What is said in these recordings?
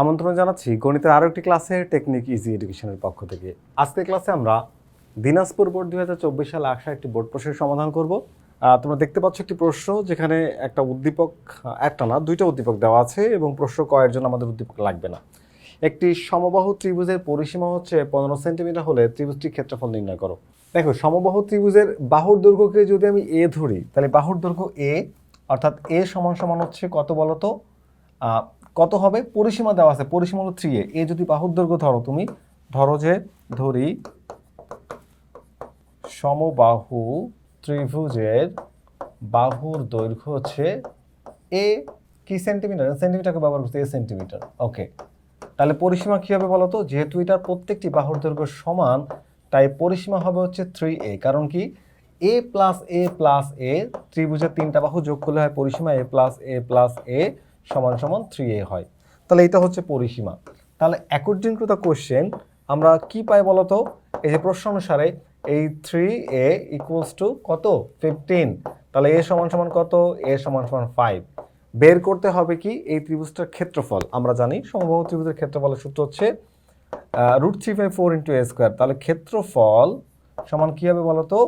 আমন্ত্রণ জানাচ্ছি গণিতের আরও একটি ক্লাসে টেকনিক ইজি এডুকেশনের পক্ষ থেকে। আজকের ক্লাসে আমরা দিনাজপুর বোর্ড দুই হাজার চব্বিশ সালে আসা একটি বোর্ড প্রশ্নের সমাধান করব। তোমরা দেখতে পাচ্ছ একটি প্রশ্ন যেখানে একটা উদ্দীপক, একটা না, দুইটা উদ্দীপক দেওয়া আছে এবং প্রশ্ন কয়ের জন্য আমাদের উদ্দীপক লাগবে না। একটি সমবাহু ত্রিভুজের পরিসীমা হচ্ছে পনেরো সেন্টিমিটার হলে ত্রিভুজটির ক্ষেত্রফল নির্ণয় করো। দেখো, সমবাহু ত্রিভুজের বাহুর দৈর্ঘ্যকে যদি আমি এ ধরি, তাহলে বাহুর দৈর্ঘ্য এ অর্থাৎ এ সমান সমান হচ্ছে কত বলতো? কত হবে? পরিসীমা দেওয়া আছে। পরিসীমা হলো থ্রি এ এ যদি বাহুর দৈর্ঘ্য ধরো, তুমি ধরো যে ধরি সমবাহু ত্রিভুজের বাহুর দৈর্ঘ্য হচ্ছে এ কি সেন্টিমিটার সেন্টিমিটারকে ব্যবহার করছে? এ সেন্টিমিটার ওকে তাহলে পরিসীমা কী হবে বলতো? যেহেতু এটার প্রত্যেকটি বাহুর দৈর্ঘ্য সমান, তাই পরিসীমা হবে হচ্ছে থ্রি এ কারণ কি? এ প্লাস এ প্লাস এ ত্রিভুজের তিনটা বাহু যোগ করলে হয় পরিসীমা এ প্লাস এ প্লাস এ সমান সমান থ্রি এ হয়। তাহলে এটা হচ্ছে পরিসীমা। তাহলে অ্যাকর্ডিং টু দ্য কোশ্চেন আমরা কি পাই বলতো? এই যে প্রশ্ন অনুসারে এই থ্রি এ ইকুয়ালস টু কত? ফিফটিন তাহলে এ সমান সমান কত? এ সমান সমান ফাইভ বের করতে হবে কি? এই ত্রিভুজটার ক্ষেত্রফল। আমরা জানি সমবাহু ত্রিভুজের ক্ষেত্রফলের সূত্র হচ্ছে root three by four into A square তাহলে ক্ষেত্রফল সমান কী হবে বলো তো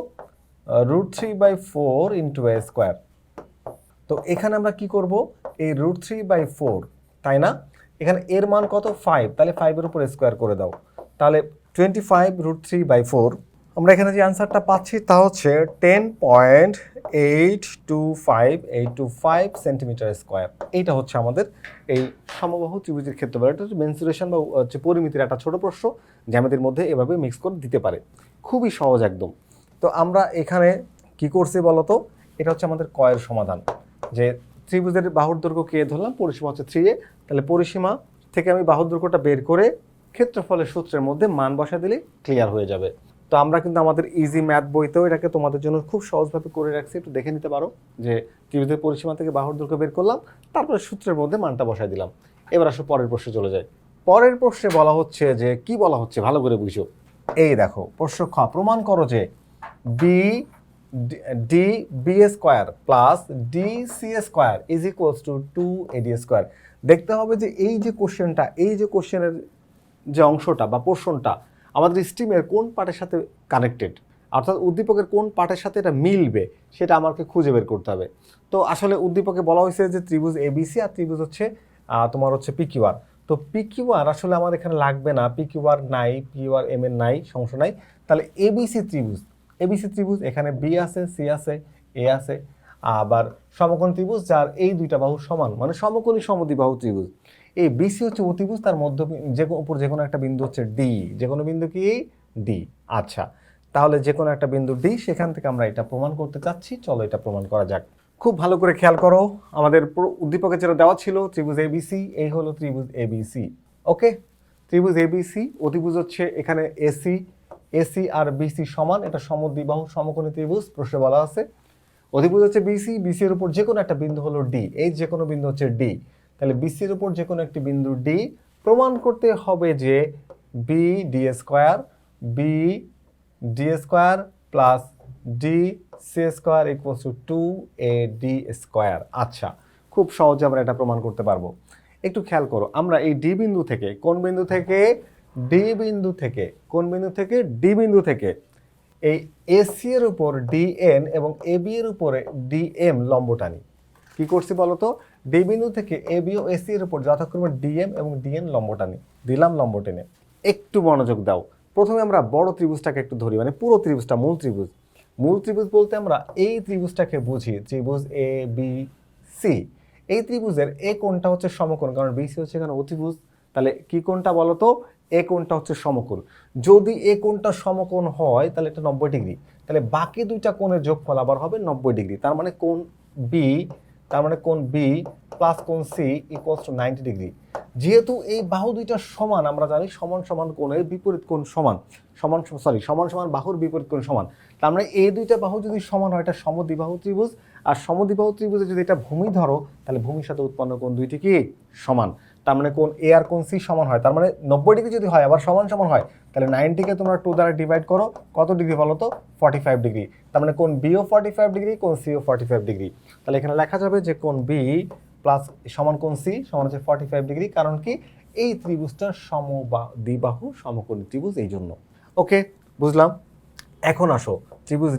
root three by four into A square তো এখানে আমরা কি করব? এই রুট থ্রি বাই ফোর তাই না? এখানে এর মান কত? ফাইভ তাহলে ফাইভের উপর স্কোয়ার করে দাও। তাহলে twenty five root three by four আমরা এখানে যে অ্যান্সারটা পাচ্ছি তা হচ্ছে ten point eight two five eight two five centimeter square এইটা হচ্ছে আমাদের এই সমবাহু ত্রিভুজের ক্ষেত্রফল। এটা হচ্ছে মেন্সুরেশন বা হচ্ছে পরিমিতির একটা ছোট প্রশ্ন, জ্যামিতির মধ্যে এভাবে মিক্স করে দিতে পারে। খুবই সহজ একদম। তো আমরা এখানে কি করছি বলতো? এটা হচ্ছে আমাদের কয়ের সমাধান। যে ত্রিভুজের বাহুর দৈর্ঘ্য কে ধরলাম? পরিসীমা হচ্ছে থ্রি এ তাহলে পরিসীমা থেকে আমি বাহুর দৈর্ঘ্যটা বের করে ক্ষেত্রফলের সূত্রের মধ্যে মান বসা দিলে ক্লিয়ার হয়ে যাবে। তো আমরা কিন্তু আমাদের ইজি ম্যাথ বইতেও এটাকে তোমাদের জন্য খুব সহজভাবে করে রাখছি। একটু দেখে নিতে পারো যে ত্রিভুজের পরিসীমা থেকে বাহুর দৈর্ঘ্য বের করলাম, তারপরে সূত্রের মধ্যে মানটা বসাই দিলাম। এবার আসো পরের প্রশ্নে চলে যায় পরের প্রশ্নে বলা হচ্ছে যে, কি বলা হচ্ছে? ভালো করে বুঝো। এই দেখো, প্রশ্ন খ। প্রমাণ করো যে B D B square plus D C square is equals to two AD square দেখতে হবে যে এই যে কোশ্চেনটা এই যে কোশ্চেনের যে অংশটা বা পোর্শনটা আমাদের স্ট্রিমের কোন পার্টের সাথে কানেক্টেড অর্থাৎ উদ্দীপকের কোন পার্টের সাথে এটা মিলবে সেটা আমাকে খুঁজে বের করতে হবে। তো আসলে উদ্দীপকে বলা হয়েছে যে ত্রিভুজ এবিসি আর ত্রিভুজ হচ্ছে তোমার হচ্ছে পিকিউআর তো পিকিউআর আসলে আমার এখানে লাগবে না। পিকিউআর নাই পিকিউআর এম এর নাই, সমস্যা নাই। তাহলে এবিসি ত্রিভুজ এবিসি ত্রিভুজ, এখানে বি আছে, সি আছে, এ আছে, আবার সমকোণ ত্রিভুজ, যার এই দুইটা বাহু সমান মানে সমকোণী সমদ্বিবাহু ত্রিভুজ। এই বিসি হচ্ছে অতিভুজ তার মধ্য, যে উপর যে কোনো একটা বিন্দু হচ্ছে ডি, যে কোনো বিন্দু কি এই? ডি। আচ্ছা তাহলে যে কোনো একটা বিন্দু ডি, সেখান থেকে আমরা এটা প্রমাণ করতে চাচ্ছি। চলো এটা প্রমাণ করা যাক। খুব ভালো করে খেয়াল করো, আমাদের উদ্দীপকে যেটা দেওয়া ছিল ত্রিভুজ এবিসি এই হলো ত্রিভুজ এবিসি ওকে? ত্রিভুজ এবিসি অতিভুজ হচ্ছে এখানে এসি এসি আর বিসি সমান, এটা সমদ্বিবাহু সমকোণী ত্রিভুজ, প্রশ্নে বলা আছে। অধিভুজ হচ্ছে বিসি বিসি এর উপর যে কোনো একটা বিন্দু হলো ডি। এই যে কোনো বিন্দু হচ্ছে ডি। তাহলে বিসির উপর যে কোনো একটি বিন্দু ডি, প্রমাণ করতে হবে যে B D square B D square plus D C square equals to two A D square আচ্ছা খুব সহজে আমরা এটা প্রমাণ করতে পারব। একটু খেয়াল করো, আমরা এই ডি বিন্দু থেকে, কোন বিন্দু থেকে? ডি বিন্দু থেকে, কোন বিন্দু থেকে? ডি বিন্দু থেকে। এই এসি এর উপর ডিএন এবং এবি এর উপরে ডিএম লম্ব টানি কি করছি বলতো? ডি বিন্দু থেকে এবি ও এসি এর উপর যথাক্রমে ডিএম এবং ডিএন লম্ব টানি দিলাম লম্ব টেনে। একটু মনোযোগ দাও। প্রথমে আমরা বড় ত্রিভুজটাকে একটু ধরি মানে পুরো ত্রিভুজটা, মূল ত্রিভুজ। মূল ত্রিভুজ বলতে আমরা এই ত্রিভুজটাকে বুঝি, ত্রিভুজ এ বি সি এই ত্রিভুজের এ কোণটা হচ্ছে সমকোণ? কারণ বিসি হচ্ছে এখানে অতিভুজ। তাহলে কি কোণটা বলো তো এ কোণটা হচ্ছে সমকোণ। যদি এ কোণটা সমকোণ হয়, তাহলে এটা নব্বই ডিগ্রি। তাহলে বাকি দুইটা কোণের যোগফল আবার হবে নব্বই ডিগ্রি। তার মানে কোণ বি তার মানে কোণ বি প্লাস কোণ C equals to ninety degree যেহেতু এই বাহু দুইটা সমান, আমরা জানি সমান সমান কোণের বিপরীত কোণ সমান। সমান সরি সমান সমান বাহুর বিপরীত কোণ সমান। তার মানে এই দুইটা বাহু যদি সমান হয়, এটা সমদ্বিবাহু ত্রিভুজ। আর সমদ্বিবাহু ত্রিভুজে যদি এটা ভূমি ধরো, তাহলে ভূমির সাথে উৎপন্ন কোণ দুইটি কি? সমান। তার মানে কোন এ আর কোন সি সমান হয়? তার মানে নব্বই ডিগ্রি যদি হয়, আবার সমান সমান হয়, তাহলে নাইনটিকে তোমরা টু দ্বারা ডিভাইড করো, কত ডিগ্রি বলো তো? Forty five degree. তার মানে কোণ বিও ফর্টি ফাইভ ডিগ্রি কোণ সিও ফর্টি ফাইভ ডিগ্রি। তাহলে এখানে লেখা যাবে যে কোন বি প্লাস সমান কোন সি সমান হচ্ছে ফর্টি ফাইভ ডিগ্রি। কারণ কি? এই ত্রিভুজটা সম বা দ্বিবাহু সমকোণী ত্রিভুজ এই জন্য। ওকে বুঝলাম? এখন আসো। ত্রিভুজ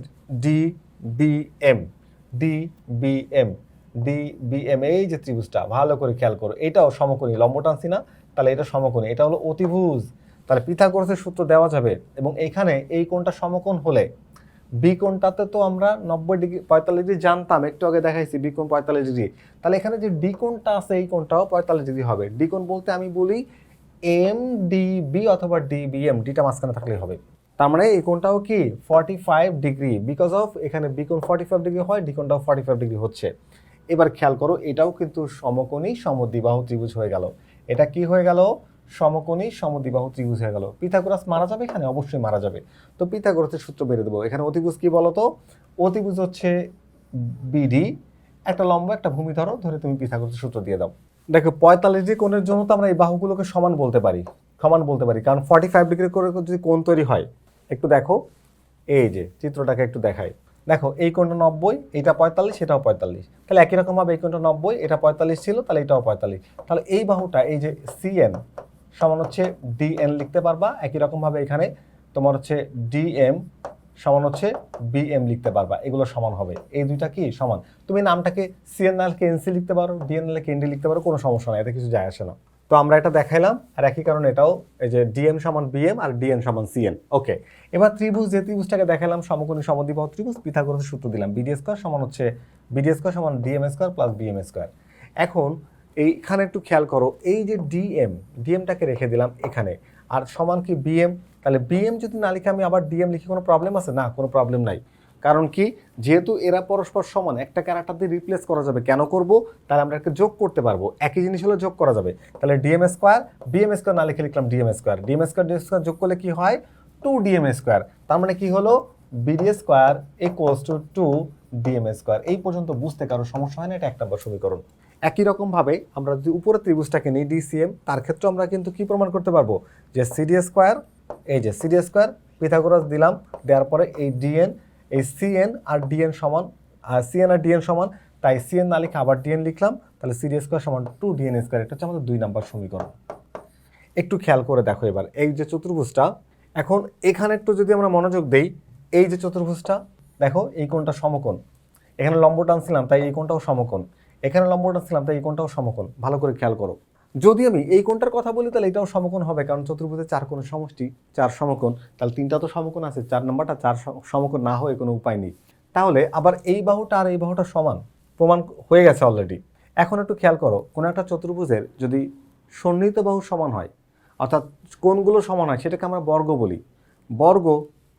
D B M D B M D B M এই যে ত্রিভুজটা, ভালো করে খেয়াল করো, এটাও সমকোণী লম্ব টানছি না, তাহলে এটা সমকোণী, এটা হলো অতিভুজ। তাহলে পিথাগোরাসের সূত্র দেওয়া যাবে এবং এইখানে এই কোণটা সমকোণ হলে বি কোণটাতে তো আমরা নব্বই ডিগ্রি, পঁয়তাল্লিশ ডিগ্রি জানতাম, একটু আগে দেখাইছি বি কোণ পঁয়তাল্লিশ ডিগ্রি। তাহলে এখানে যে ডি কোণটা আছে, এই কোণটাও পঁয়তাল্লিশ ডিগ্রি হবে। ডি কোণ বলতে আমি বলি এম ডি বি অথবা ডি বি এম ডিটা মাঝখানে থাকলেই হবে। তার মানে এই কোণটাও কি forty five degree because of এখানে বি কোণ ফর্টি ফাইভ ডিগ্রি হয় ডি কোণটাও ফর্টি ফাইভ ডিগ্রি হচ্ছে। এবার খেয়াল করো, এটাও কিন্তু সমকোণী সমদ্বিবাহু ত্রিভুজ হয়ে গেল। এটা কি হয়ে গেল? সমকোণী সমদ্বিবাহু ত্রিভুজ হয়ে গেল। পিথাগোরাস মারা যাবে এখানে? অবশ্যই মারা যাবে। তো পিথাগোরাসের সূত্র বেড়ে দেবো। এখানে অতিভুজ কি বলতো? অতিভুজ হচ্ছে বিডি একটা লম্ব, একটা ভূমি ধরো, ধরে তুমি পিথাগোরাসের সূত্র দিয়ে দাও। দেখো, পঁয়তাল্লিশ ডিগ্রি কোণের জন্য তো আমরা এই বাহুগুলোকে সমান বলতে পারি। সমান বলতে পারি। কারণ ফর্টি ফাইভ ডিগ্রি করে যদি কোণ তৈরি হয়, একটু দেখো। এই যে, চিত্রটাকে একটু দেখাই। দেখো, এই কোণটা নব্বই এটা পঁয়তাল্লিশ এটাও পঁয়তাল্লিশ। তাহলে একই রকমভাবে এই কোণটা নব্বই, এটা পঁয়তাল্লিশ ছিল, তাহলে এটাও পঁয়তাল্লিশ। তাহলে এই বাহুটা, এই যে সিএন সমান হচ্ছে ডিএন লিখতে পারবা, একই রকমভাবে এখানে তোমার হচ্ছে ডিএম সমান হচ্ছে বিএম লিখতে পারবা, এগুলো সমান হবে। এই দুইটা কি সমান? তুমি নামটাকে সিএন নালকে এনসি লিখতে পারো ডিএন নালকে এনডি লিখতে পারো, কোনো সমস্যা নাই, এতে কিছু যায় আসে না। তো আমরা এটা দেখাইলাম, আর একই কারণে এটাও এই যে ডিএম সমান বিএম আর ডিএন সমান সিএন। ওকে, এবার ত্রিভুজ, যে ত্রিভুজটাকে দেখালাম সমকোণী সমদ্বিবাহু ত্রিভুজ, পিথাগোরাসের সূত্র দিলাম। বিডি স্কোয়ার সমান হচ্ছে বিডি স্কোয়ার সমান DM square plus BM square এখন এইখানে একটু খেয়াল করো, এই যে ডিএম ডিএমটাকে রেখে দিলাম এখানে। আর সমান কি বিএম তাহলে বিএম যদি না লিখে আমি আবার ডিএম লিখি কোনো প্রবলেম আছে? না, কোনো প্রবলেম নাই। কারণ কি? যেহেতু এরা পরস্পর সমান, একটা ক্যারেক্টার দিয়ে রিপ্লেস করা যাবে। কেন করব? তাহলে আমরা একটা যোগ করতে পারব। একই জিনিস হলে যোগ করা যাবে। তাহলে ডিএম স্কোয়ার বিএম স্কোয়ার না লিখে লিখলাম DM square DM square DM square যোগ করলে কি হয়? টু ডিএম স্কোয়ার তার মানে কি হলো? BD square equals to two DM square এই পর্যন্ত বুঝতে কারও সমস্যা হয় না, এটা এক নম্বর সমীকরণ। একই রকমভাবে আমরা যদি উপরে ত্রিভুজটাকে নিই ডিসিএম তার ক্ষেত্রে আমরা কিন্তু কি প্রমাণ করতে পারব? যে সিডি স্কোয়ার এই যে সিডি স্কোয়ার পিথাগোরাস দিলাম, দেওয়ার পরে এই ডিএন এই সিএন আর ডিএন সমান সিএন আর ডিএন সমান, তাই সিএন না লিখে আবার ডিএন লিখলাম, তাহলে সিডি স্কোয়ার সমান টু ডিএন স্কোয়ার এটা হচ্ছে আমাদের দুই নম্বর সমীকরণ। একটু খেয়াল করে দেখো এবার, এই যে চতুর্ভুজটা, এখন এখানে একটু যদি আমরা মনোযোগ দেই, এই যে চতুর্ভুজটা, দেখো এই কোণটা সমকোণ। এখানে লম্ব টানছিলাম তাই এই কোণটাও সমকোণ। এখানে লম্ব টানছিলাম তাই এই কোণটাও সমকোণ। ভালো করে খেয়াল করো। যদি আমি এই কোণটার কথা বলি, তাহলে এটাও সমকোণ হবে, কারণ চতুর্ভুজের চার কোণের সমষ্টি, চার সমকোণ। তাহলে তিনটা তো সমকোণ আছে, চার নাম্বারটা চার সমকোণ না হয়ে কোনো উপায় নেই। তাহলে আবার এই বাহুটা আর এই বাহুটা সমান, প্রমাণ হয়ে গেছে অলরেডি এখন একটু খেয়াল করো, কোনো একটা চতুর্ভুজের যদি সন্নিহিত বাহু সমান হয়, অর্থাৎ কোণগুলো সমান হয়, সেটাকে আমরা বর্গ বলি। বর্গ,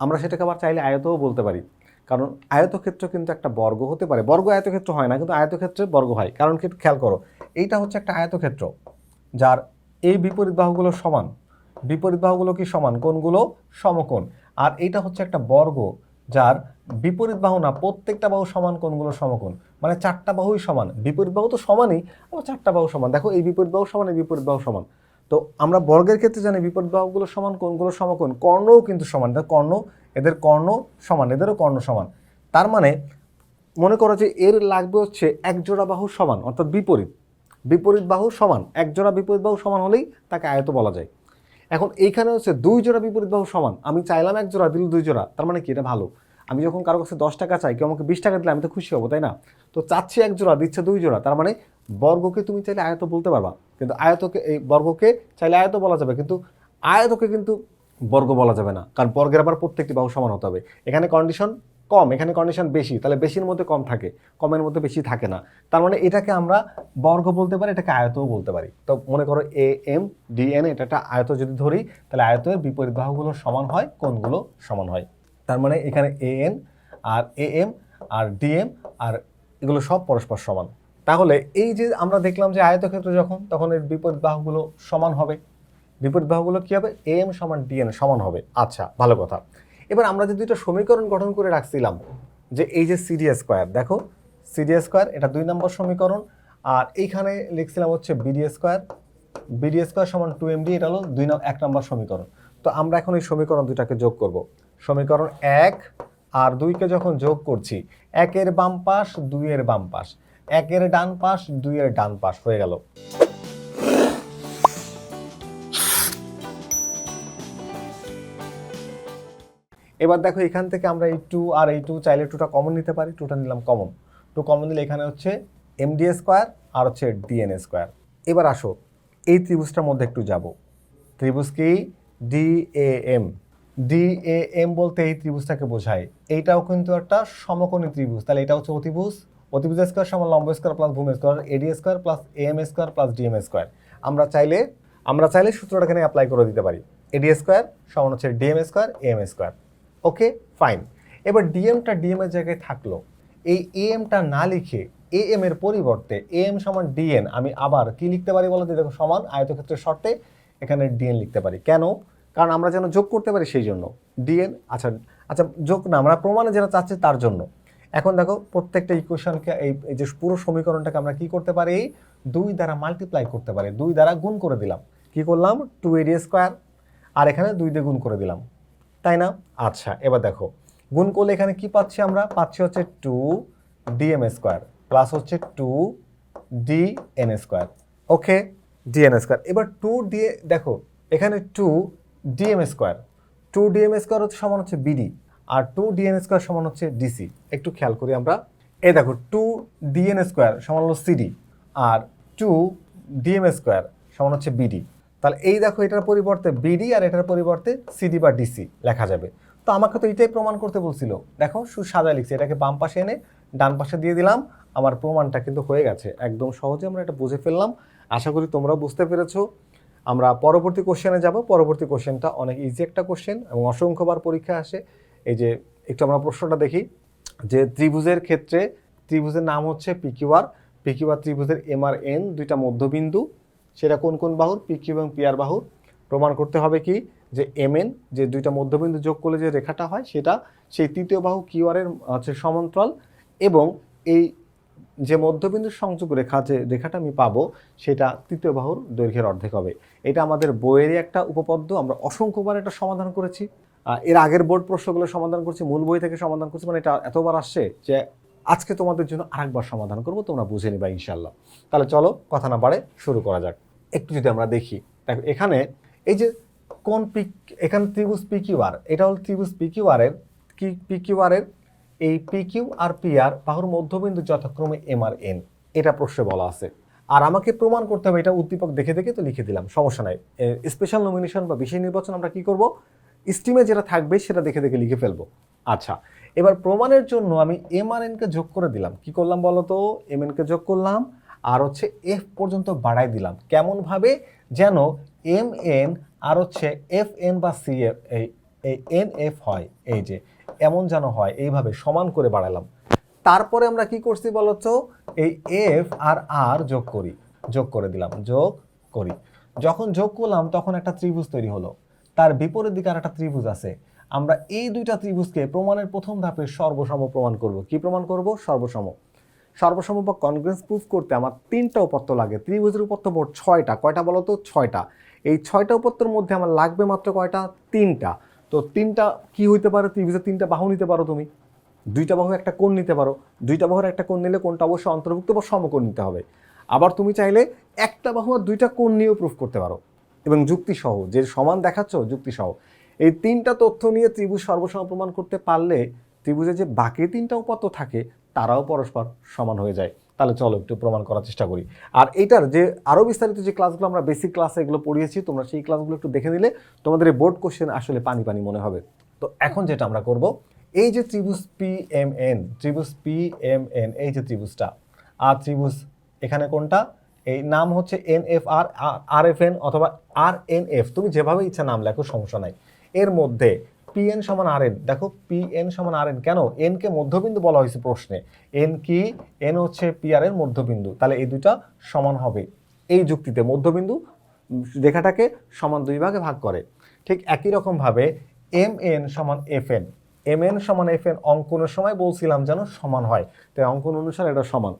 আমরা সেটাকে আবার চাইলে আয়তও বলতে পারি। কারণ আয়তক্ষেত্র কিন্তু একটা বর্গ হতে পারে। বর্গ আয়তক্ষেত্র হয় না, কিন্তু আয়তক্ষেত্রে বর্গ হয়। কারণ কি খেয়াল করো, এইটা হচ্ছে একটা আয়তক্ষেত্র। যার এই বিপরীত বাহুগুলো সমান। বিপরীত বাহুগুলো কি সমান? কোনগুলো সমকোণ। আর এইটা হচ্ছে একটা বর্গ, যার বিপরীত বাহু না, প্রত্যেকটা বাহু সমান কোনগুলো সমকোণ। মানে চারটা বাহুই সমান। বিপরীত বাহু তো সমানই, আবার চারটা বাহু সমান। দেখো, এই বিপরীত বাহু সমান, এই বিপরীত বাহু সমান। তো আমরা বর্গের ক্ষেত্রে জানি বিপরীত বাহুগুলো সমান কোনগুলো সমকোণ। কর্ণও কিন্তু সমান। এটা কর্ণ, এদের কর্ণ সমান, এদেরও কর্ণ সমান। তার মানে মনে করো যে এর লাগবে হচ্ছে এক জোড়া বাহু সমান, অর্থাৎ বিপরীত। বিপরীত বাহু সমান এক জোড়া বিপরীত বাহু সমান হলেই তাকে আয়ত বলা যায়। এখন এইখানে হচ্ছে দুই জোড়া বিপরীত বাহু সমান, আমি চাইলাম এক জোড়া, দিল দুই জোড়া, তার মানে কি এটা ভালো? আমি যখন কারও কাছে দশ টাকা চাই, কেউ আমাকে বিশ টাকা দিলে আমি তো খুশি হব, তাই না? তো চাচ্ছি এক জোড়া, দিচ্ছে দুই জোড়া, তার মানে বর্গকে তুমি চাইলে আয়ত বলতে পারবা, কিন্তু আয়তকে, এই বর্গকে চাইলে আয়ত বলা যাবে, কিন্তু আয়তকে কিন্তু বর্গ বলা যাবে না, কারণ বর্গের আবার প্রত্যেকটি বাহু সমান হতে হবে। এখানে কন্ডিশন কম, এখানে কন্ডিশন বেশি, তাহলে বেশির মধ্যে কম থাকে, কমের মধ্যে বেশি থাকে না। তার মানে এটাকে আমরা বর্গ বলতে পারি, এটাকে আয়তও বলতে পারি। তো মনে করো এ এম ডি এন এটা একটা আয়ত যদি ধরি, তাহলে আয়তের বিপরীত বাহুগুলো সমান হয় কোনগুলো সমান হয়। তার মানে এখানে এ এন আর এ এম আর ডিএম আর এগুলো সব পরস্পর সমান। তাহলে এই যে আমরা দেখলাম যে আয়তক্ষেত্র যখন, তখন এর বিপরীত বাহুগুলো সমান হবে। বিপরীত বাহুগুলো কী হবে? এ এম সমান ডিএন সমান হবে। আচ্ছা ভালো কথা। এবার আমরা যে দুইটা সমীকরণ গঠন করে রাখছিলাম, যে এই যে সিডি স্কোয়ার দেখো সিডি স্কোয়ার এটা দুই নম্বর সমীকরণ, আর এইখানে লিখছিলাম হচ্ছে বিডি স্কোয়ার বিডি স্কোয়ার সমান টু এমডি এটা হলো দুই এক নম্বর সমীকরণ। তো আমরা এখন এই সমীকরণ দুইটাকে যোগ করব। সমীকরণ এক আর দুইকে যখন যোগ করছি, একের বাম পাশ, দুইয়ের বাম পাশ। একের ডান পাশ, দুইয়ের ডান পাশ হয়ে গেল। এবার দেখো এখান থেকে আমরা এই টু আর এই টু চাইলে টুটা কমন নিতে পারি টুটা নিলাম কমন টু কমন নিলে এখানে হচ্ছে এমডি স্কোয়ার আর হচ্ছে ডিএন স্কোয়ার এবার আসো, এই ত্রিভুজটার মধ্যে একটু যাব। ত্রিভুজ কি? ডিএএম ডিএএম বলতে এই ত্রিভুজটাকে বোঝায়। এইটাও কিন্তু একটা সমকোণী ত্রিভুজ। তাহলে এটা হচ্ছে অতিভুজ। অতিভুজ স্কোয়ার সমান লম্ব স্কোয়ার প্লাস ভূমি square AD square plus M square plus DM square আমরা চাইলে আমরা চাইলে সূত্রটা এখানে অ্যাপ্লাই করে দিতে পারি। এডি স্কোয়ার সমান হচ্ছে DM square M square okay fine এবার ডিএমটা ডিএম এর জায়গায় থাকল। এই এএমটা না লিখে এ এম এর পরিবর্তে এ এম সমান ডিএন আমি আবার কি লিখতে পারি বলো দেখো, সমান আয়তক্ষেত্রের শর্তে এখানে ডিএন লিখতে পারি। কেন? কারণ আমরা যেন যোগ করতে পারি সেই জন্য। ডিএন আচ্ছা আচ্ছা যোগ না, আমরা প্রমাণে যেটা চাচ্ছি তার জন্য। এখন দেখো, প্রত্যেকটা ইকুয়েশনকে এই এই যে পুরো সমীকরণটাকে আমরা কি করতে পারি? দুই দ্বারা মাল্টিপ্লাই করতে পারি। দুই দ্বারা গুণ করে দিলাম। কি করলাম? টু এডি স্কোয়ার আর এখানে দুই দিয়ে গুণ করে দিলাম। তাই না? আচ্ছা এবার দেখো। গুণ করলে এখানে কি পাচ্ছি আমরা? পাচ্ছি হচ্ছে টু ডিএম স্কোয়ার প্লাস হচ্ছে two D N square okay DN square এবার টু দিয়ে, দেখো, এখানে two DM square two DM square হচ্ছে সমান হচ্ছে বিডি আর টু ডিএন স্কোয়ার সমান হচ্ছে ডিসি একটু খেয়াল করি আমরা। এই দেখো টু ডিএন স্কোয়ার সমান হলো সিডি আর টু ডিএম স্কোয়ার সমান হচ্ছে বিডি তাহলে এই দেখো এটার পরিবর্তে বিডি আর এটার পরিবর্তে সিডি বা ডিসি লেখা যাবে। তো আমাকে তো এটাই প্রমাণ করতে বলছিল। দেখো শুধু সাদা লিখছি, এটাকে বাম পাশে এনে ডান পাশে দিয়ে দিলাম। আমার প্রমাণটা কিন্তু হয়ে গেছে। একদম সহজে আমরা এটা বুঝে ফেললাম। আশা করি তোমরাও বুঝতে পেরেছ। আমরা পরবর্তী কোশ্চেনে যাব। পরবর্তী কোশ্চেনটা অনেক ইজি একটা কোশ্চেন এবং অসংখ্যবার পরীক্ষা আসে। এই যে, একটু আমরা প্রশ্নটা দেখি। যে ত্রিভুজের ক্ষেত্রে, ত্রিভুজের নাম হচ্ছে পিকিউআর পিকিউআর ত্রিভুজের এম আর এন দুইটা মধ্যবিন্দু। সেটা কোন কোন বাহুর? পিকিউ এবং পিআর বাহুর। প্রমাণ করতে হবে কি? যে এম এন যে দুইটা মধ্যবিন্দু যোগ করলে যে রেখাটা হয়, সেটা সেই তৃতীয় বাহু কিউআরের হচ্ছে সমান্তরাল এবং এই যে মধ্যবিন্দুর সংযোগ রেখা যে রেখাটা আমি পাবো, সেটা তৃতীয় বাহুর দৈর্ঘ্যের অর্ধেক হবে। এটা আমাদের বইয়েরই একটা উপপদ্য, আমরা অসংখ্যবার এটা সমাধান করেছি। এর আগের বোর্ড প্রশ্নগুলো সমাধান করছি, মূল বই থেকে সমাধান করছি মানে এটা এতবার আসছে যে আজকে তোমাদের জন্য আরেকবার সমাধান করব, তোমরা বুঝে নিবা ইনশাল্লাহ তাহলে চলো, কথা না বাড়ে, শুরু করা যাক। একটু যদি আমরা দেখি, দেখো এখানে এই যে কোন পিক এখানে ত্রিভুজ পি পিকিউআর এটা হল ত্রিভুজ পিকিউআরের কি পিকিউআরের এই পিকিউ আর পিআর বাহুর মধ্যবিন্দু যথাক্রমে এম আর এন এটা প্রশ্নে বলা আছে। আর আমাকে প্রমাণ করতে হবে, এটা উদ্দীপক দেখে দেখে তো লিখে দিলাম, সমস্যা নাই। স্পেশাল নমিনেশন বা বিশেষ নির্বাচন আমরা কি করব? স্টিমে যেটা থাকবে সেটা দেখে দেখে লিখে ফেলব। আচ্ছা এবার প্রমাণের জন্য আমি এম আর এনকে যোগ করে দিলাম। কি করলাম বলো তো এম এনকে যোগ করলাম। আর হচ্ছে এফ পর্যন্ত বাড়াই দিলাম। কেমনভাবে? যেন এম এন আর হচ্ছে এফ এন বা সি এফ এই এন এফ হয়, এই যে এমন যেন হয়, এইভাবে সমান করে বাড়ালাম। তারপরে আমরা কি করছি বলতো? এই এফ আর আর যোগ করি, যোগ করে দিলাম, যোগ করি। যখন যোগ করলাম, তখন একটা ত্রিভুজ তৈরি হলো। তার বিপরীত দিকে আর একটা ত্রিভুজ আছে। আমরা এই দুইটা ত্রিভুজকে প্রমাণের প্রথম ধাপে সর্বসম প্রমাণ করব। কি প্রমাণ করব? সর্বসম। সর্বসম বা কনগ্রেন্স প্রুফ করতে আমার তিনটা উপত্য লাগে। ত্রিভুজের উপত্য মোট ছয়টা। কয়টা বলো তো ছয়টা। এই ছয়টা উপত্যর মধ্যে আমার লাগবে মাত্র কয়টা? তিনটা। তো তিনটা কি হইতে পারে? ত্রিভুজের তিনটা বাহু নিতে পারো তুমি। দুইটা বাহু একটা কোণ নিতে পারো। দুইটা বাহুর একটা কোণ নিলে কোনটা অবশ্যই অন্তর্ভুক্ত বা সমকোণ নিতে হবে। আবার তুমি চাইলে একটা বাহু আর দুইটা কোণ নিয়েও প্রুফ করতে পারো। এবং যুক্তিসহ যে সমান দেখাচ্ছ যুক্তিসহ এই তিনটা তথ্য নিয়ে ত্রিভুজ সর্বসম প্রমাণ করতে পারলে ত্রিভুজে যে বাকি তিনটা উপাত্ত থাকে তারাও পরস্পর সমান হয়ে যায়। তাহলে চলো একটু প্রমাণ করার চেষ্টা করি। আর এইটার যে আরও বিস্তারিত যে ক্লাসগুলো আমরা বেসিক ক্লাসে এগুলো পড়িয়েছি, তোমরা সেই ক্লাসগুলো একটু দেখে নিলে তোমাদের এই বোর্ড কোশ্চেন আসলে পানি পানি মনে হবে। তো এখন যেটা আমরা করব, এই যে ত্রিভুজ পি এম এন ত্রিভুজ পি এম এন এই যে ত্রিভুজটা, আর ত্রিভুজ এখানে কোনটা? এই নাম হচ্ছে এন এফ আর আর এফ এন অথবা আর এন এফ তুমি যেভাবে ইচ্ছা নাম লেখো সমস্যা নাই। এর মধ্যে পি এন সমান আর এন দেখো পি এন সমান আর এন কেন? এন কে মধ্যবিন্দু বলা হয়েছে প্রশ্নে। এন কি? এন হচ্ছে পি আর এর মধ্যবিন্দু। তাহলে এই দুইটা সমান হবে। এই যুক্তিতে মধ্যবিন্দু রেখাটাকে সমান দুই ভাগে ভাগ করে। ঠিক একই রকমভাবে এম এন সমান এফ এন এম এন সমান এফ এন অঙ্কনের সময় বলছিলাম যেন সমান হয়। তাই অঙ্কন অনুসারে এটা সমান।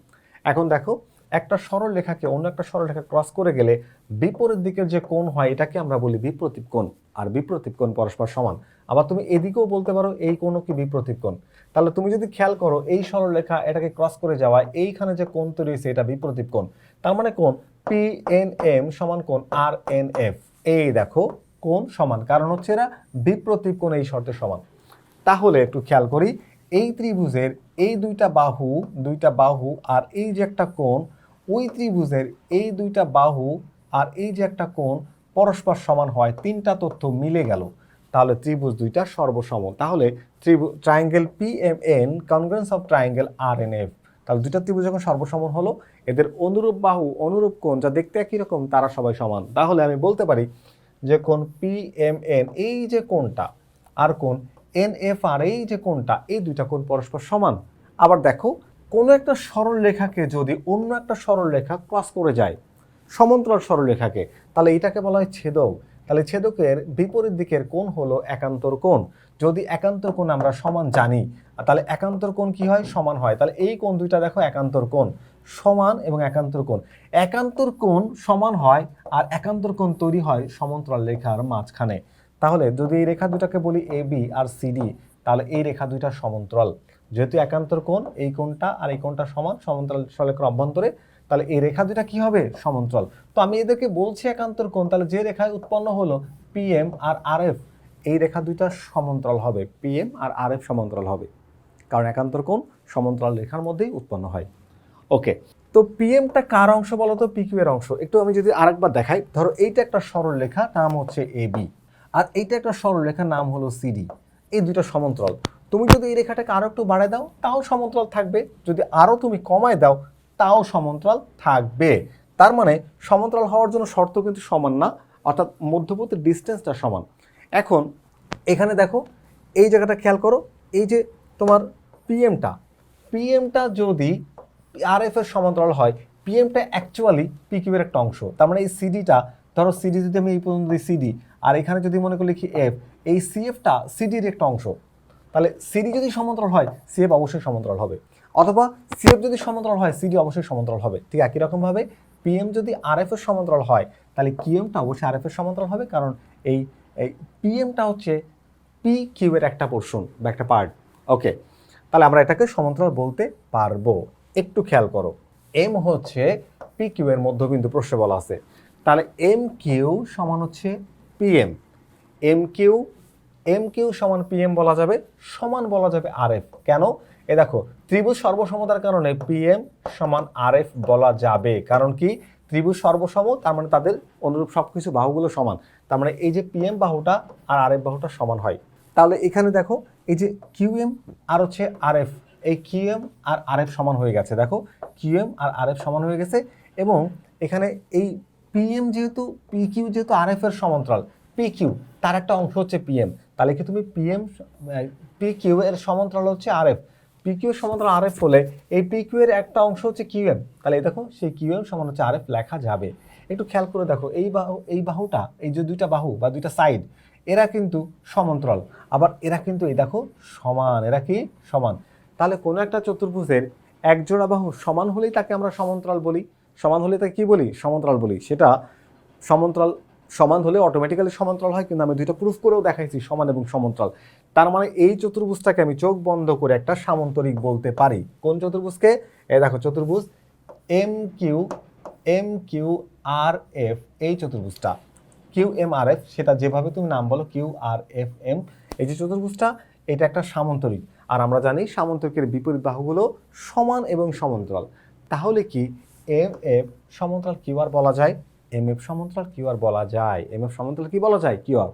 এখন দেখো একটা সরল রেখাকে অন্য একটা সরল রেখা ক্রস করে গেলে বিপরীত দিকের যে কোণ হয়, এটাকে আমরা বলি বিপ্রতীপ কোণ আর বিপ্রতীপ কোণ পরস্পর সমান। আবার তুমি এদিকেও বলতে পারো, এই কোণও কি বিপ্রতীপ কোণ। তাহলে তুমি যদি খেয়াল করো, এই সরল রেখা এটাকে ক্রস করে যাওয়া এইখানে যে কোণ তৈরি হয়েছে, এটা বিপ্রতীপ কোণ। তার মানে কোণ পি এন এম সমান কোণ আর এন এফ এই দেখো, কোণ সমান। কারণ হচ্ছে এরা বিপ্রতীপ কোণ এই শর্তে সমান। তাহলে একটু খেয়াল করি, এই ত্রিভুজের এই দুইটা বাহু দুইটা বাহু আর এই যে একটা কোণ ওই ত্রিভুজের এই দুইটা বাহু আর এই যে একটা কোণ পরস্পর সমান হয়, তিনটা তথ্য মিলে গেল। তাহলে ত্রিভুজ দুইটা সর্বসম তাহলে ত্রিভুজ triangle P M N congruence of triangle R N F তাহলে দুইটা ত্রিভুজ যখন সর্বসম হলো, এদের অনুরূপ বাহু, অনুরূপ কোণ যা দেখতে একই রকম, তারা সবাই সমান। তাহলে আমি বলতে পারি যে কোণ পি এম এন এই যে কোণটা, আর কোণ এন এফ আর এই যে কোণটা, এই দুইটা কোণ পরস্পর সমান। আবার দেখো কোনো একটা সরল রেখাকে যদি অন্য একটা সরল রেখা ক্রস করে যায়, সমান্তরাল সরলরেখাকে তাহলে এটাকে বলা হয় ছেদক। তাহলে ছেদকের বিপরীত দিকের কোণ হলো একান্তর কোণ। যদি একান্তর কোণ আমরা সমান জানি, তাহলে একান্তর কোণ কি হয়? সমান হয়। তাহলে এই কোণ দুইটা দেখো একান্তর কোণ। সমান এবং একান্তর কোণ। একান্তর কোণ সমান হয় আর একান্তর কোণ তৈরি হয় সমান্তরাল রেখার মাঝখানে। তাহলে যদি এই রেখা দুটাকে বলি এ বি আর সিডি তাহলে এই রেখা দুইটা সমান্তরাল। যেহেতু একান্তর কোণ, এই কোণটা আর এই কোণটা সমান, সমান্তরাল সরলরেখার অভ্যন্তরে, তাহলে এই রেখা দুটা কি হবে? সমান্তরাল। তো আমি এদেরকে বলছি একান্তর কোণ, তাহলে যে রেখায় উৎপন্ন হলো পিএম আর আরএফ এই রেখা দুইটা সমান্তরাল হবে। পিএম আর আরএফ সমান্তরাল হবে। কারণ একান্তর কোণ সমান্তরাল রেখার মধ্যেই উৎপন্ন হয়। ওকে, তো পিএমটা কার অংশ বলো তো? পিকিউ এর অংশ। একটু আমি যদি আরেকবার দেখাই, ধরো এইটা একটা সরল রেখা, নাম হচ্ছে এ বি আর এইটা একটা সরল রেখার নাম হলো সিডি এই দুইটা সমান্তরাল। তুমি যদি এই রেখাটাকে আরও একটু বাড়ায় দাও, তাও সমান্তরাল থাকবে। যদি আরও তুমি কমায় দাও, তাও সমান্তরাল থাকবে। তার মানে সমান্তরাল হওয়ার জন্য শর্ত কিন্তু সমান না, অর্থাৎ মধ্যবর্তী ডিস্টেন্সটা সমান। এখন এখানে দেখো, এই জায়গাটা খেয়াল করো, এই যে তোমার পিএমটা পিএমটা যদি আর এফ এর সমান্তরাল হয় পিএমটা অ্যাকচুয়ালি পিকিউ এর একটা অংশ। তার মানে এই সিডিটা ধরো সিডি যদি আমি এই পর্যন্ত দিই সিডি আর এখানে যদি মনে করি লিখি এফ এই সিএফটা সিডির একটা অংশ। তাহলে সিডি যদি সমান্তরাল হয় সিএফ অবশ্যই সমান্তরাল হবে। অথবা সিএফ যদি সমান্তরাল হয় সিডি অবশ্যই সমান্তরাল হবে। ঠিক একই রকমভাবে পিএম যদি আরএফ এর সমান্তরাল হয়, তাহলে কিউএমটা অবশ্যই আরএফ এর সমান্তরাল হবে, কারণ এই এই পিএমটা হচ্ছে পি কিউ এর একটা পোর্শন বা একটা পার্ট ওকে তাহলে আমরা এটাকে সমান্তরাল বলতে পারব। একটু খেয়াল করো এম হচ্ছে পি কিউ এর মধ্যবিন্দু প্রশ্নে বলা আছে। তাহলে এম কিউ সমান হচ্ছে PM M Q M Q সমান পিএম বলা যাবে, সমান বলা যাবে আর এফ কেন? এ দেখো, ত্রিভুজ সর্বসমতার কারণে পিএম সমান আর এফ বলা যাবে। কারণ কি? ত্রিভুজ সর্বসম, তার মানে তাদের অনুরূপ সব কিছু বাহুগুলো সমান। তার মানে এই যে পিএম বাহুটা আর আর এফ বাহুটা সমান হয়। তাহলে এখানে দেখো, এই যে কিউএম আর হচ্ছে আর এফ এই কিউএম আর আর এফ সমান হয়ে গেছে। দেখো কিউএম আর আর এফ সমান হয়ে গেছে এবং এখানে এই পিএম যেহেতু পি কিউ যেহেতু আর এফ এর সমান্তরাল পি কিউ তার একটা অংশ হচ্ছে পিএম তাহলে কি তুমি পিএম পি কিউ এর সমান্তরাল হচ্ছে আর এফ পি কিউ সমান্তরাল আর এফ হলে এই পি কিউ এর একটা অংশ হচ্ছে কিউএম তাহলে এই দেখো, সেই কিউএম সমান হচ্ছে আর এফ লেখা যাবে। একটু খেয়াল করে দেখো, এই বাহু, এই বাহুটা, এই যে দুইটা বাহু বা দুইটা সাইড এরা কিন্তু সমান্তরাল। আবার এরা কিন্তু এই দেখো সমান, এরা কি? সমান। তাহলে কোনো একটা চতুর্ভুজের এক জোড়া বাহু সমান হলেই তাকে আমরা সমান্তরাল বলি। সমান হলে তাকে কি বলি? সমান্তরাল বলি। সেটা সমান্তরাল সমান হলে অটোমেটিক্যালি সমান্তরাল হয়, কিন্তু আমি দুইটা প্রুফ করেও দেখাইছি সমান এবং সমান্তরাল। তার মানে এই চতুর্ভুজটাকে আমি চোখ বন্ধ করে একটা সামান্তরিক বলতে পারি। কোন চতুর্ভুজকে? এ দেখো চতুর্ভুজ M Q M Q R F এই চতুর্ভুজটা। কিউ এম আর এফ সেটা যেভাবে তুমি নাম বলো কিউ আর এফ এম এই যে চতুর্ভুজটা, এটা একটা সামান্তরিক। আর আমরা জানি সামান্তরিকের বিপরীত বাহুগুলো সমান এবং সমান্তরাল। তাহলে কি এম এফ সমান্তরাল কিউ আর বলা যায়? এম এফ সমান্তরাল কিউ আর বলা যায়। এম এফ সমান্তরাল কি বলা যায়? Q R.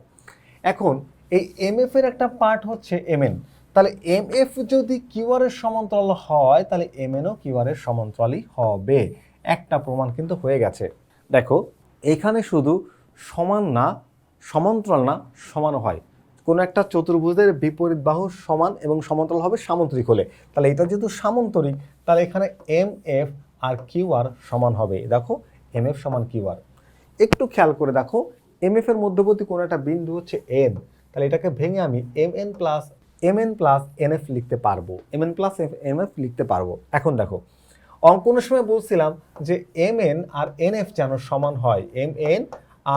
এখন, এই এম এফ এর একটা পার্ট হচ্ছে এম এন তাহলে এম এফ যদি কিউ আর এর সমান্তরাল হয়, তাহলে এম এনও কিউ আর এর সমান্তরালই হবে। একটা প্রমাণ কিন্তু হয়ে গেছে। দেখো, এখানে শুধু সমান না সমান্তরাল না, সমানও হয়। কোনো একটা চতুর্ভুজের বিপরীত বাহু সমান এবং সমান্তরাল হবে সামান্তরিক হলে। তাহলে এটা যেহেতু সামান্তরিক, তাহলে এখানে এম এফ আর কিউ আর সমান হবে। দেখো এম এফ সমান কিউ আর একটু খেয়াল করে দেখো এম এফ এর মধ্যবর্তী কোনো একটা বিন্দু হচ্ছে এন তাহলে এটাকে ভেঙে আমি M N plus M N plus N F লিখতে পারব। M N plus F M F লিখতে পারব। এখন দেখো, অঙ্কনের সময় বলছিলাম যে এম এন আর এন এফ যেন সমান হয় এম এন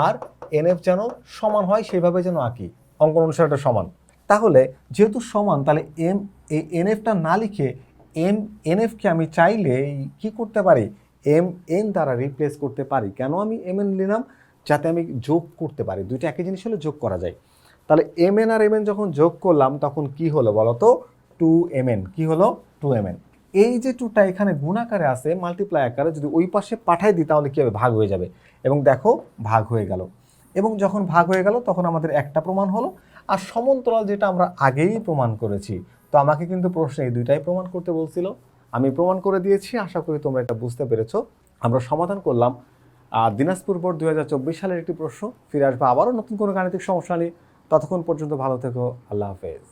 আর এন এফ যেন সমান হয় সেভাবে যেন আঁকি। অঙ্কন অনুসারে এটা সমান। তাহলে যেহেতু সমান, তাহলে এম এই এন এফটা না লিখে এম এন এফকে আমি চাইলে কি করতে পারি? এম এন দ্বারা রিপ্লেস করতে পারি। কেন আমি এম এন নিলাম? যাতে আমি যোগ করতে পারি। দুইটা একই জিনিস হলে যোগ করা যায়। তাহলে এম এন আর এম এন যখন যোগ করলাম, তখন কি হলো বলো তো টু এম এন। কি হলো? Two M N. এই যে টুটা এখানে গুণাকারে আছে মাল্টিপ্লাই আকারে যদি ওই পাশে পাঠাই দিই, তাহলে কি হবে? ভাগ হয়ে যাবে। এবং দেখো, ভাগ হয়ে গেল। এবং যখন ভাগ হয়ে গেল, তখন আমাদের একটা প্রমাণ হলো। আর সমান্তরাল যেটা আমরা আগেই প্রমাণ করেছি, তো আমাকে কিন্তু প্রশ্নে এই দুইটাই প্রমাণ করতে বলছিল। আমি প্রমাণ করে দিয়েছি, আশা করি তোমরা এটা বুঝতে পেরেছ। আমরা সমাধান করলাম দিনাজপুর বোর্ড দুই হাজার চব্বিশ সালের একটি প্রশ্ন। ফিরে আসবে আবারও নতুন কোনো গাণিতিক সমস্যা নিয়ে। ততক্ষণ পর্যন্ত ভালো থেকো, আল্লাহ হাফেজ।